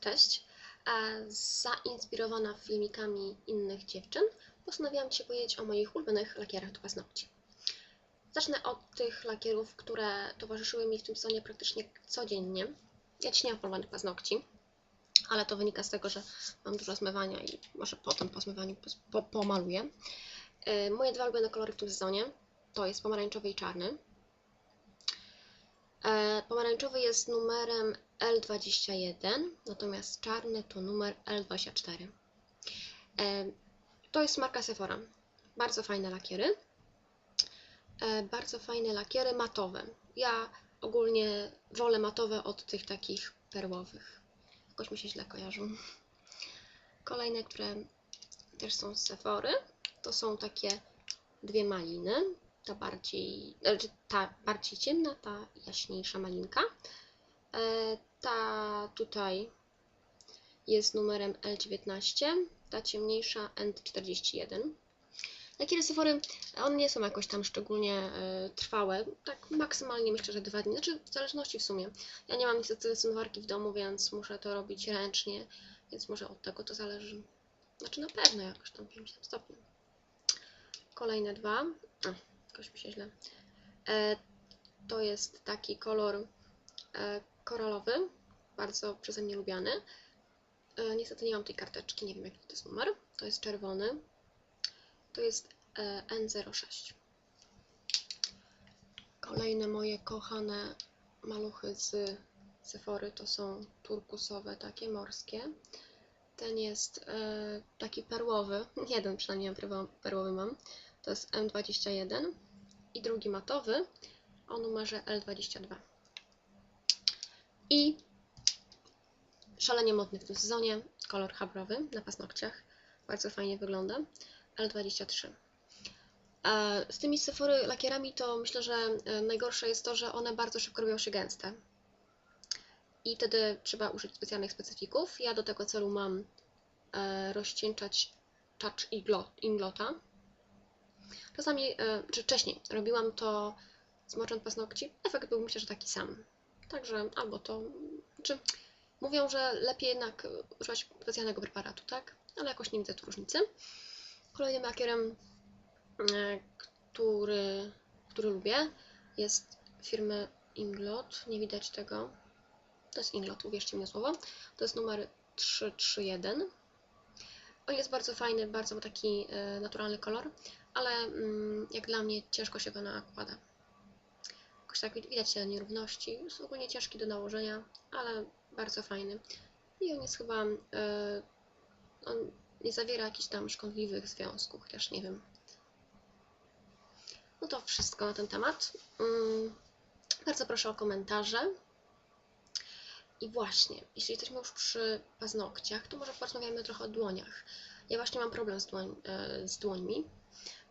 Cześć. Zainspirowana filmikami innych dziewczyn, postanowiłam Ci powiedzieć o moich ulubionych lakierach do paznokci. Zacznę od tych lakierów, które towarzyszyły mi w tym sezonie praktycznie codziennie. Ja dziś nie mam paznokci, ale to wynika z tego, że mam dużo zmywania i może potem po zmywaniu po, pomaluję. E, Moje dwa ulubione kolory w tym sezonie to jest pomarańczowy i czarny. E, Pomarańczowy jest numerem L21, natomiast czarny to numer L24. E, To jest marka Sephora. Bardzo fajne lakiery. E, Bardzo fajne lakiery matowe. Ja ogólnie wolę matowe od tych takich perłowych. Jakoś mi się źle kojarzą. Kolejne, które też są z Sephory, to są takie dwie maliny. Ta bardziej, znaczy ta bardziej ciemna, ta jaśniejsza malinka. E, Ta tutaj jest numerem L19, ta ciemniejsza N41. Lakiery Sephory, one nie są jakoś tam szczególnie e, trwałe, tak maksymalnie myślę, że dwa dni, znaczy w zależności w sumie. Ja nie mam niestety zmywarki w domu, więc muszę to robić ręcznie, więc może od tego to zależy. Znaczy na pewno jakoś tam 50 stopni. Kolejne dwa. Jakoś mi się źle. E, to jest taki kolor e, koralowy, bardzo przeze mnie lubiany. E, niestety nie mam tej karteczki, nie wiem jaki to jest numer. To jest czerwony. To jest e, N06. Kolejne moje kochane maluchy z Sephory to są turkusowe, takie morskie. Ten jest taki perłowy, jeden przynajmniej perłowy mam. To jest M21 i drugi matowy o numerze L22. I szalenie modny w tym sezonie kolor habrowy na paznokciach. Bardzo fajnie wygląda. L23. E, Z tymi Sephory lakierami to myślę, że e, najgorsze jest to, że one bardzo szybko robią się gęste. I wtedy trzeba użyć specjalnych specyfików. Ja do tego celu mam e, rozcieńczać touch inglota. Czasami, e, czy wcześniej, robiłam to zmocząc paznokci. Efekt był myślę, że taki sam. Także albo to, czy mówią, że lepiej jednak używać specjalnego preparatu, tak? Ale jakoś nie widzę tu różnicy. Kolejnym lakierem, e, który, który lubię, jest firmy Inglot. Nie widać tego. To jest Inglot, uwierzcie mi na słowo. To jest numer 331. On jest bardzo fajny, bardzo taki e, naturalny kolor, ale mm, jak dla mnie ciężko się go nakłada. Jakoś tak widać te nierówności. Jest ogólnie ciężki do nałożenia, ale bardzo fajny. I on jest chyba. E, on nie zawiera jakichś tam szkodliwych związków, chociaż nie wiem. No to wszystko na ten temat. Mm, bardzo proszę o komentarze. I właśnie, jeśli jesteśmy już przy paznokciach, to może porozmawiamy trochę o dłoniach. Ja właśnie mam problem z, dłoń, e, z dłońmi,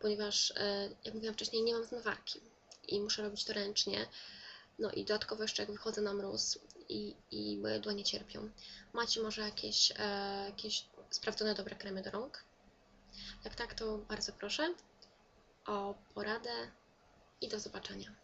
ponieważ, e, jak mówiłam wcześniej, nie mam zmywarki i muszę robić to ręcznie. No i dodatkowo jeszcze jak wychodzę na mróz i, i moje dłonie cierpią. Macie może jakieś, e, jakieś sprawdzone dobre kremy do rąk? Jak tak, to bardzo proszę o poradę i do zobaczenia.